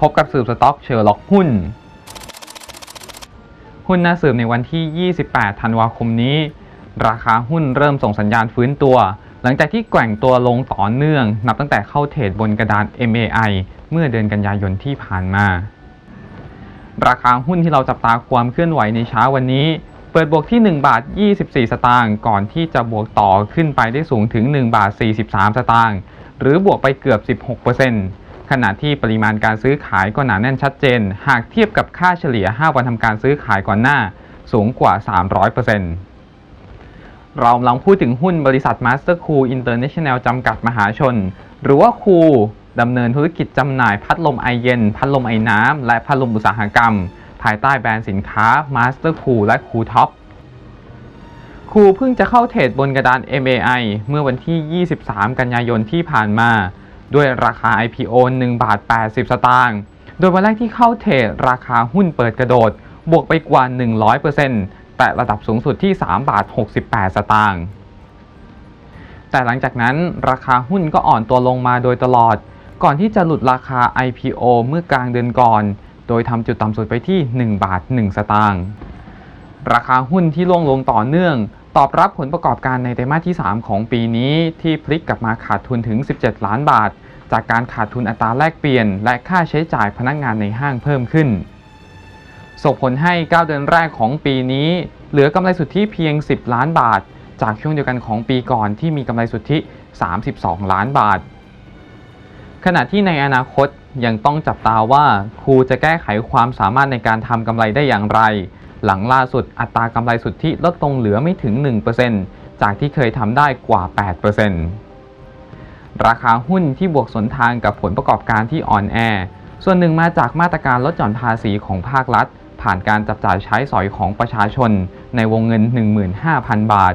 พบกับสืบสต็อกเชอร์ล็อกหุ้น หุ้นน้าสืบในวันที่ 28 ธันวาคมนี้ ราคาหุ้นเริ่มส่งสัญญาณฟื้นตัว หลังจากที่แกว่งตัวลงต่อเนื่อง นับตั้งแต่เข้าเทรดบนกระดาน MAI เมื่อเดือนกันยายนที่ผ่านมา ราคาหุ้นที่เราจับตาความเคลื่อนไหวในเช้าวันนี้เปิดบวกที่ 1 บาท 24 สตางค์ ก่อนที่จะบวกต่อขึ้นไปได้สูงถึง 1 บาท 43 สตางค์ หรือบวกไปเกือบ 16% ขณะที่ปริมาณการซื้อขายก็หนาแน่นชัดเจน หากเทียบกับค่าเฉลี่ย 5 วันทำการซื้อขายก่อนหน้า สูงกว่า 300%เรากำลังพูดถึงหุ้นบริษัท Master Cool International จำกัดมหาชน หรือว่าคูดำเนินธุรกิจจำหน่ายพัดลมไอเย็น พัดลมไอน้ำ และพัดลมอุตสาหกรรม ภายใต้แบรนด์สินค้า Master Cool และ Cool Top คูเพิ่งจะเข้าเทรดบนกระดาน MAI เมื่อวันที่ 23 กันยายนที่ผ่านมา ด้วยราคา IPO 1 บาท 80 สตางค์ โดยวันแรกที่เข้าเทรดราคาหุ้นเปิดกระโดด บวกไปกว่า 100%แต่ระดับสูงสุดที่ 3 บาท 68 สตางค์ แต่หลังจากนั้นราคาหุ้นก็อ่อนตัวลงมาโดยตลอด ก่อนที่จะหลุดราคา IPO เมื่อกลางเดือนก่อน โดยทำจุดต่ำสุดไปที่ 1 บาท 1 สตางค์ ราคาหุ้นที่ล่วงลงต่อเนื่อง ตอบรับผลประกอบการในไตรมาสที่ 3 ของปีนี้ที่พลิกกลับมาขาดทุนถึง 17 ล้านบาท จากการขาดทุนอัตราแลกเปลี่ยน และค่าใช้จ่ายพนักงานในห้างเพิ่มขึ้น ส่งผลให้ 9 เดือนแรกของปีนี้ เหลือกำไรสุทธิเพียง 10 ล้านบาท จากช่วงเดียวกันของปีก่อนที่มีกำไรสุทธิ 32 ล้านบาท ขณะที่ในอนาคตยังต้องจับตาว่าครูจะแก้ไขความสามารถในการทำกำไรได้อย่างไร หลังล่าสุดอัตรากำไรสุทธิลดลงเหลือไม่ถึง 1%จากที่เคยทำได้กว่า 8%ราคาหุ้นที่บวกสนทางกับผลประกอบการที่อ่อนแอ ส่วนหนึ่งมาจากมาตรการลดหย่อนภาษีของภาครัฐ ผ่านการจับจ่ายใช้สอยของประชาชน ในวงเงิน 15,000 บาท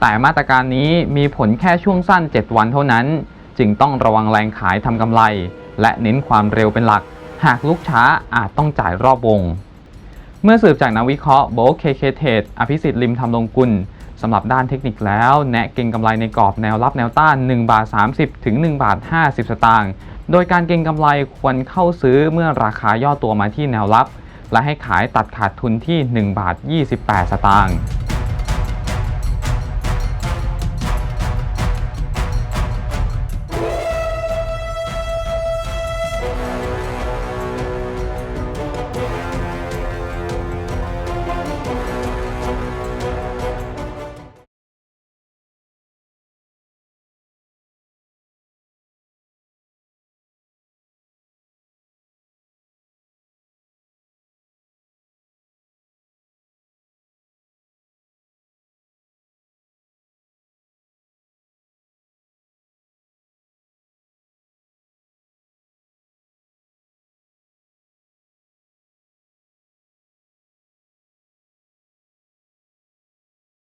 แต่มาตรการนี้มีผลแค่ช่วงสั้น 7 วันเท่านั้น จึงต้องระวังแรงขายทำกำไร และเน้นความเร็วเป็นหลัก หากลุกช้าอาจต้องจ่ายรอบวง เมื่อสืบจากนักวิเคราะห์โบเคเคเทดอภิสิทธิ์ริมทำลงกุลสำหรับด้านเทคนิคแล้ว แนะเก็งกำไรในกรอบแนวรับแนวต้าน 1 บาท 30 ถึง 1 บาท 50 สตางค์ โดยการเก็งกำไรควรเข้าซื้อเมื่อราคาย่อตัวมาที่แนวรับ และให้ขายตัดขาดทุนที่ 1 บาท 28 สตางค์